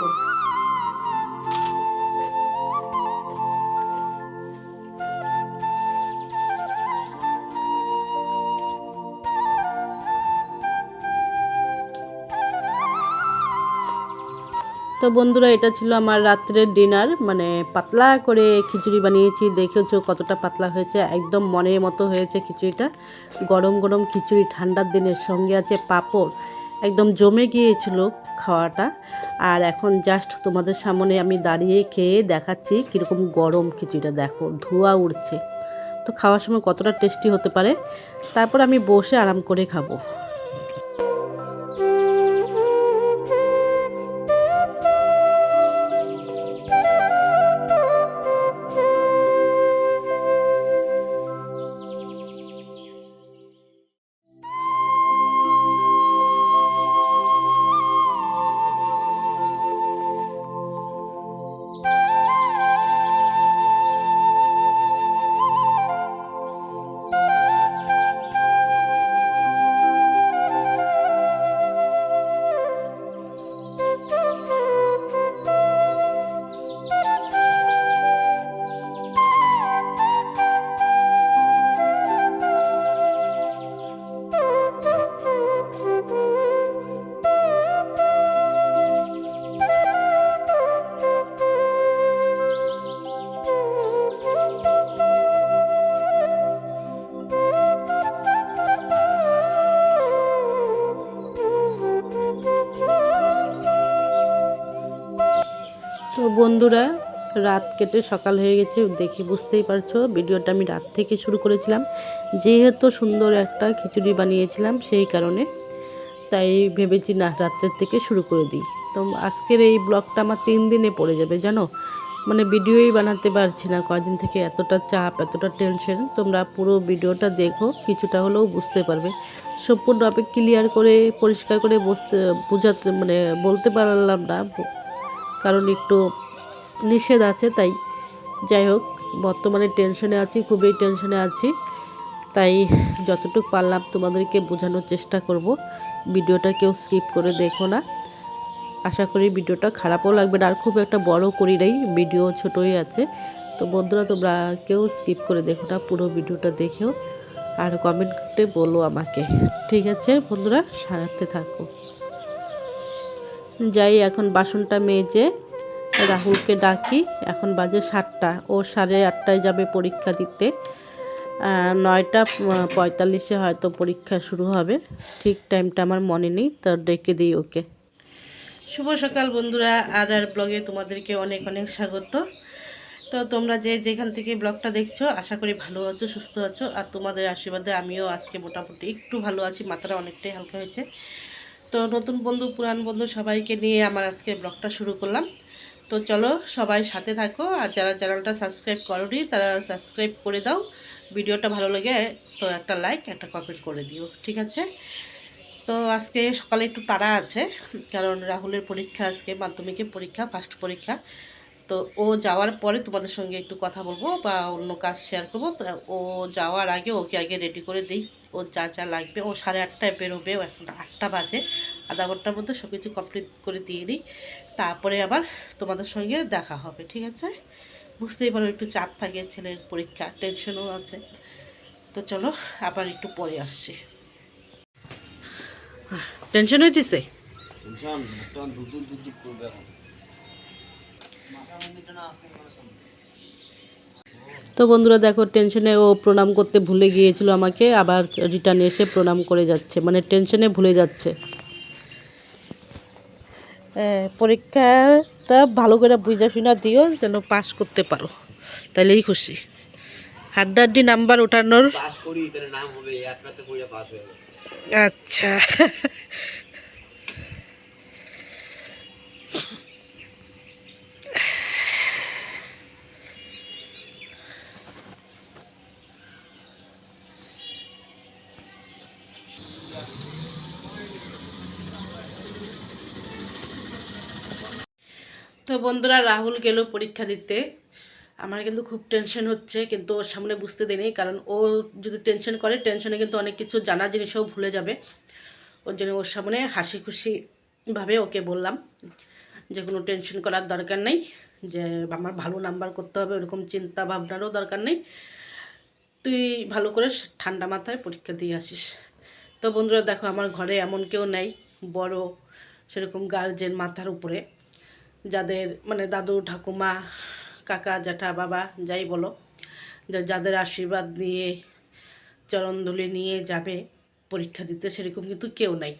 পাঁপড়। তো বন্ধুরা, এটা ছিল আমার রাত্রের ডিনার। মানে পাতলা করে খিচুড়ি বানিয়েছি। দেখেছ কতটা পাতলা হয়েছে। একদম মনের মতো হয়েছে খিচুড়িটা। গরম গরম খিচুড়ি ঠান্ডার দিনের সঙ্গে আছে পাঁপড়। একদম জমে গিয়েছিল খাওয়াটা। আর এখন জাস্ট তোমাদের সামনে আমি দাঁড়িয়ে খেয়ে দেখাচ্ছি কীরকম গরম খিচুড়িটা। দেখো, ধোয়া উঠছে তো খাওয়ার সময় কতটা টেস্টি হতে পারে? তারপর আমি বসে আরাম করে খাব। বন্ধুরা, রাত কেটে সকাল হয়ে গেছে, দেখে বুঝতেই পারছ, ভিডিওটা আমি রাত থেকে শুরু করেছিলাম। যেহেতু সুন্দর একটা খিচুড়ি বানিয়েছিলাম সেই কারণে, তাই ভেবেছি না রাত্রের থেকে শুরু করে দিই। তো আজকের এই ব্লগটা আমার তিন দিনে পড়ে যাবে, জানো? মানে ভিডিওই বানাতে পারছি না, কয়দিন থেকে এতটা চাপ, এতটা টেনশন, তোমরা পুরো ভিডিওটা দেখো, কিছুটা হলেও বুঝতে পারবে। সম্পূর্ণ আমি ক্লিয়ার করে, পরিষ্কার করে বসতে বোঝাতে মানে বলতে পারলাম না, কারণ একটু নিষেধ আছে, তাই যাই হোক, বর্তমানে টেনশনে আছি, খুবই টেনশনে আছি। তাই যতটুকু পারলাম তোমাদেরকে বোঝানোর চেষ্টা করব। ভিডিওটা কেউ স্কিপ করে দেখো না। আশা করি ভিডিওটা খারাপও লাগবে না, আর খুব একটা বড় করি নাই, ভিডিও ছোটই আছে। তো বন্ধুরা, তোমরা কেউ স্কিপ করে দেখো না, পুরো ভিডিওটা দেখেও। আর কমেন্টে বলো আমাকে, ঠিক আছে বন্ধুরা? সারাতে থাকো। যাই, এখন বাসনটা মেজে রাহুলকে ডাকি। এখন বাজে সাতটা। ও সাড়ে আটটায় যাবে পরীক্ষা দিতে। নয়টা পঁয়তাল্লিশে হয়তো পরীক্ষা শুরু হবে। ঠিক টাইমটা আমার মনে নেই, তো ডেকে দিই ওকে। শুভ সকাল বন্ধুরা। আর আর ব্লগে তোমাদেরকে অনেক অনেক স্বাগত। তো তোমরা যে যেখান থেকে ব্লগটা দেখছ, আশা করি ভালো আছো, সুস্থ আছো। আর তোমাদের আশীর্বাদে আমিও আজকে মোটামুটি একটু ভালো আছি, মাথাটা অনেকটাই হালকা হয়েছে। তো নতুন বন্ধু, পুরান বন্ধু সবাইকে নিয়ে আমার আজকে ব্লগটা শুরু করলাম। তো চলো সবাই সাথে থাকো, আর যারা চ্যানেলটা সাবস্ক্রাইব করোনি, তারা সাবস্ক্রাইব করে দাও। ভিডিওটা ভালো লাগে তো একটা লাইক একটা কমেন্ট করে দিও, ঠিক আছে? তো আজকে সকালে একটু তাড়া আছে, কারণ রাহুলের পরীক্ষা আজকে, মাধ্যমিকের পরীক্ষা ফার্স্ট পরীক্ষা। তো ও যাওয়ার পরে তোমাদের সঙ্গে একটু কথা বলব বা অন্য কাজ শেয়ার করব। তো ও যাওয়ার আগে ওকে আগে রেডি করে দিই, ও যা যা লাগবে, ও সাড়ে আটটায় বেরোবে, ও এখন আটটা বাজে। আধা ঘণ্টার মধ্যে সব কিছু কমপ্লিট করে দিয়ে দিই তারপরে আবার তোমাদের সঙ্গে দেখা হবে ঠিক আছে? বুঝতেই পারো একটু চাপ থাকে ছেলের পরীক্ষা টেনশনও আছে। তো চলো আবার একটু পরে আসছি। টেনশন হইতেছে? তো বন্ধুরা দেখো টেনশনে ও প্রণাম করতে ভুলে গিয়েছিল আমাকে আবার রিটার্ন এসে প্রণাম করে যাচ্ছে মানে টেনশনে ভুলে যাচ্ছে। পরীক্ষাটা ভালো করে বুঝা শুনা দিও যেন পাশ করতে পারো। তাহলেই খুশি। হাড্ডাহাড্ডি নাম্বার ওঠানোর আচ্ছা। তো বন্ধুরা, রাহুল গেল পরীক্ষা দিতে। আমার কিন্তু খুব টেনশন হচ্ছে, কিন্তু ওর সামনে বুঝতে দেয়নি কারণ ও যদি টেনশন করে টেনশনে কিন্তু অনেক কিছু জানা জিনিসও ভুলে যাবে। ওর জন্য ওর সামনে হাসি খুশিভাবে ওকে বললাম যে, কোনো টেনশন করার দরকার নেই, যে আমার ভালো নাম্বার করতে হবে, ওরকম চিন্তা ভাবনারও দরকার নেই। তুই ভালো করে ঠান্ডা মাথায় পরীক্ষা দিয়ে আসিস। তো বন্ধুরা, দেখো, আমার ঘরে এমন কেউ নেই, বড়, সেরকম গার্জেন মাথার উপরে। যাদের মানে দাদু, ঠাকুমা, কাকা, জ্যাঠা, বাবা, যাই বলো যাদের আশীর্বাদ নিয়ে, চরণধুলি নিয়ে যাবে, পরীক্ষা দিতে, সেরকম কিন্তু কেউ নাই।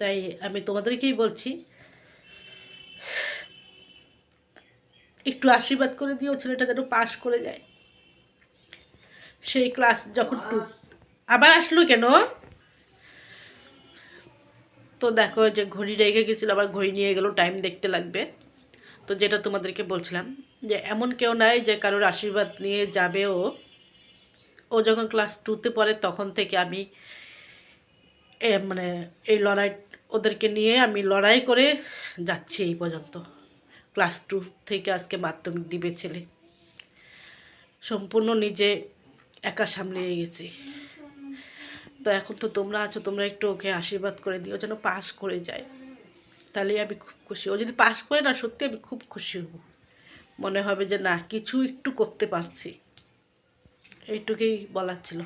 তাই আমি তোমাদেরকেই বলছি, একটু আশীর্বাদ করে দিও, ছেলেটা যেন পাশ করে যায়। সেই ক্লাস যখন আবার আসলো কেন? তো দেখো যে ঘড়ি রেখে গেছিল, আবার ঘড়ি নিয়ে গেলো টাইম দেখতে লাগবে। তো যেটা তোমাদেরকে বলছিলাম, যে এমন কেউ নাই যে কারোর আশীর্বাদ নিয়ে যাবে ও। ও যখন ক্লাস টুতে পড়ে, তখন থেকে আমি মানে এই লড়াই, ওদেরকে নিয়ে আমি লড়াই করে যাচ্ছি এই পর্যন্ত। ক্লাস টু থেকে আজকে মাধ্যমিক দিবে ছেলে। সম্পূর্ণ নিজে একা সামলিয়ে গেছি এখন তো তোমরা আছো, তোমরা একটু ওকে আশীর্বাদ করে দিও যেন পাস করে যায়। তাহলেই আমি খুব খুশি। ও যদি পাস করে না, সত্যি আমি খুব খুশি হব। মনে হবে যে না, কিছু একটু করতে পারছি। এইটুকুই বলার ছিল।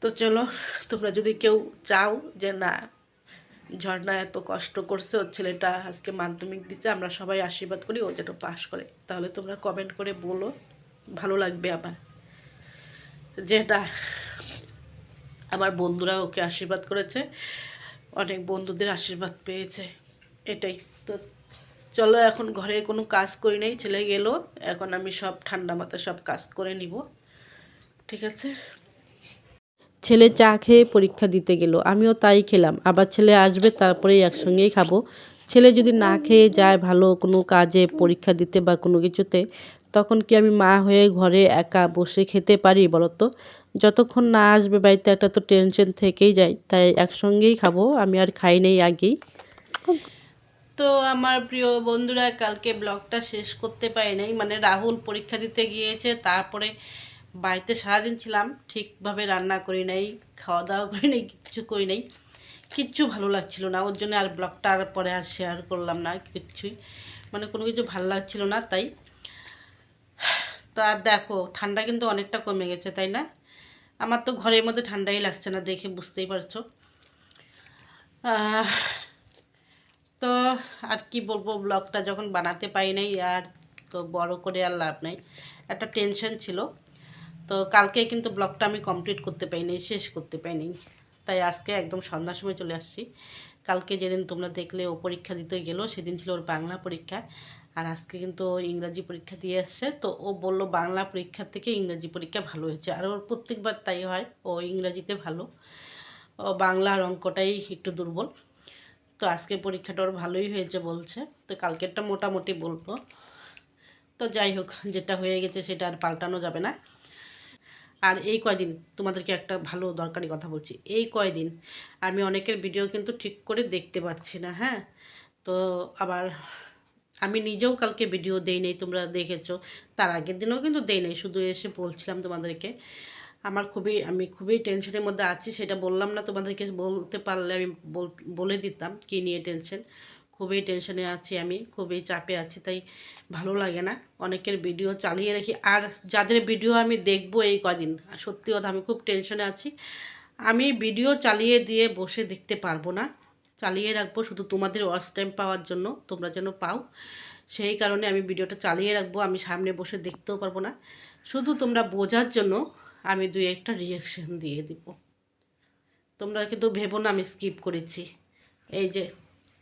তো চলো, তোমরা যদি কেউ চাও যে না, ঝর্ণা এত কষ্ট করছে, ওর ছেলেটা আজকে মাধ্যমিক দিচ্ছে আমরা সবাই আশীর্বাদ করি, ও যেন পাশ করে। তাহলে তোমরা কমেন্ট করে বলো। ভালো লাগবে আমার। যেটা আমার বন্ধুরা ওকে আশীর্বাদ করেছে। অনেক বন্ধুদের আশীর্বাদ পেয়েছে, এটাই। তো চলো এখন ঘরে কোনো কাজ করি নাই, ছেলে গেল, এখন আমি সব ঠান্ডা মাথায় সব কাজ করে নিব, ঠিক আছে? ছেলে চা খেয়ে পরীক্ষা দিতে গেল, আমিও তাই খেলাম, আবার ছেলে আসবে তারপরেই একসঙ্গেই খাব। ছেলে যদি না খেয়ে যায় ভালো কোনো কাজে পরীক্ষা দিতে বা কোনো কিছুতে, তখন কি আমি মা হয়ে ঘরে একা বসে খেতে পারি বলো তো যতক্ষণ না আসবে বাড়িতে একটা তো টেনশন থেকেই যায়, তাই একসঙ্গেই খাব, আমি আর খাই নেই আগেই। তো আমার প্রিয় বন্ধুরা, কালকে ব্লগটা শেষ করতে পারি নাই মানে রাহুল পরীক্ষা দিতে গিয়েছে, তারপরে বাড়িতে সারাদিন ছিলাম, ঠিকভাবে রান্না করি নাই খাওয়া দাওয়া করি নাই, কিচ্ছু করি নাই, কিচ্ছু ভালো লাগছিল না, ওর জন্য আর ব্লগটা আর পরে আর শেয়ার করলাম না কিচ্ছুই মানে কোনো কিছু ভালো লাগছিল না, তাই। তো আর দেখো, ঠান্ডা কিন্তু অনেকটা কমে গেছে, তাই না? আমার তো ঘরের মধ্যে ঠান্ডাই লাগছে না, দেখে বুঝতেই পারছ। তো আর কি বলব ব্লগটা যখন বানাতে পারি নাই আর তো বড় করে আর লাভ নাই। একটা টেনশন ছিল। তো কালকে কিন্তু ব্লগটা আমি কমপ্লিট করতে পারিনি, শেষ করতে পারিনি। তাই আজকে একদম সন্ধ্যার সময় চলে আসছি। কালকে যেদিন তোমরা দেখলে ও পরীক্ষা দিতে গেলো, সেদিন ছিল ওর বাংলা পরীক্ষা। আর আজকে কিন্তু ইংরাজি পরীক্ষা দিয়ে আসছে তো ও বলল বাংলা পরীক্ষার থেকে ইংরাজি পরীক্ষা ভালো হয়েছে। আর ওর প্রত্যেকবার তাই হয়, ও ইংরাজিতে ভালো। ও বাংলা আর অঙ্কটাই একটু দুর্বল। তো আজকে পরীক্ষাটা ওর ভালোই হয়েছে বলছে। তো কালকেরটা মোটামুটি বলব। তো যাই হোক, যেটা হয়ে গেছে সেটা আর পাল্টানো যাবে না। আর এই কয়দিন, তোমাদেরকে একটা ভালো দরকারি কথা বলছি। এই কয়দিন, আমি অনেকের ভিডিও কিন্তু ঠিক করে দেখতে পাচ্ছি না হ্যাঁ? তো আবার আমি নিজেও কালকে ভিডিও দেই নাই, তোমরা দেখেছ। তার আগের দিনও কিন্তু দেই নাই, শুধু এসে বলছিলাম তোমাদেরকে। আমার খুবই, আমি খুবই টেনশনের মধ্যে আছি, সেটা বললাম না তোমাদেরকে, বলতে পারলে আমি বল- দিতাম কী নিয়ে টেনশন খুবই টেনশনে আছি আমি, খুবই চাপে আছি, তাই ভালো লাগে না। অনেকের ভিডিও চালিয়ে রাখি, আর যাদের ভিডিও আমি দেখব এই কদিন সত্যি কথা আমি খুব টেনশনে আছি। আমি ভিডিও চালিয়ে দিয়ে বসে দেখতে পারব না। চালিয়ে রাখব শুধু তোমাদের ওয়াচ টাইম পাওয়ার জন্য, তোমরা যেন পাও। সেই কারণে আমি ভিডিওটা চালিয়ে রাখব, আমি সামনে বসে দেখতেও পারব না। শুধু তোমরা বোঝার জন্য আমি দুই একটা রিয়াকশন দিয়ে দিব। তোমরা কিন্তু ভেবো না আমি স্কিপ করেছি। এই যে,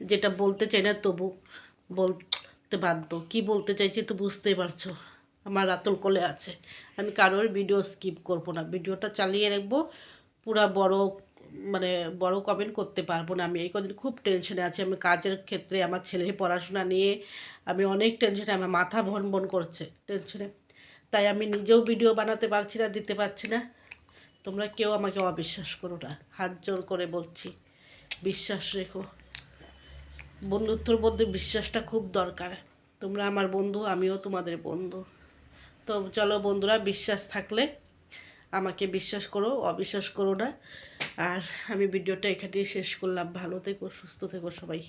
যেটা বলতে চাই না তবু বলতে বাধ্য। কি বলতে চাইছি তো বুঝতেই পারছ, আমার রাতুল কোলে আছে। আমি কারোর ভিডিও স্কিপ করব না। ভিডিওটা চালিয়ে রাখব, পুরা বড় মানে বড় কমেন্ট করতে পারব না। আমি এই কদিন খুব টেনশনে আছি। আমি কাজের ক্ষেত্রে আমার ছেলের পড়াশোনা নিয়ে আমি অনেক টেনশনে আমার মাথা ভন ভন করছে টেনশনে তাই আমি নিজেও ভিডিও বানাতে পারছি না, দিতে পারছি না। তোমরা কেউ আমাকে অবিশ্বাস করো না। হাত জোর করে বলছি, বিশ্বাস রেখো। বন্ধুত্বর মধ্যে বিশ্বাসটা খুব দরকার। তোমরা আমার বন্ধু, আমিও তোমাদের বন্ধু। তো চলো বন্ধুরা, বিশ্বাস থাকলে আমাকে বিশ্বাস করো, অবিশ্বাস করো না। আর আমি ভিডিওটা এখানেই শেষ করলাম। ভালো থেকো, সুস্থ থেকো সবাই।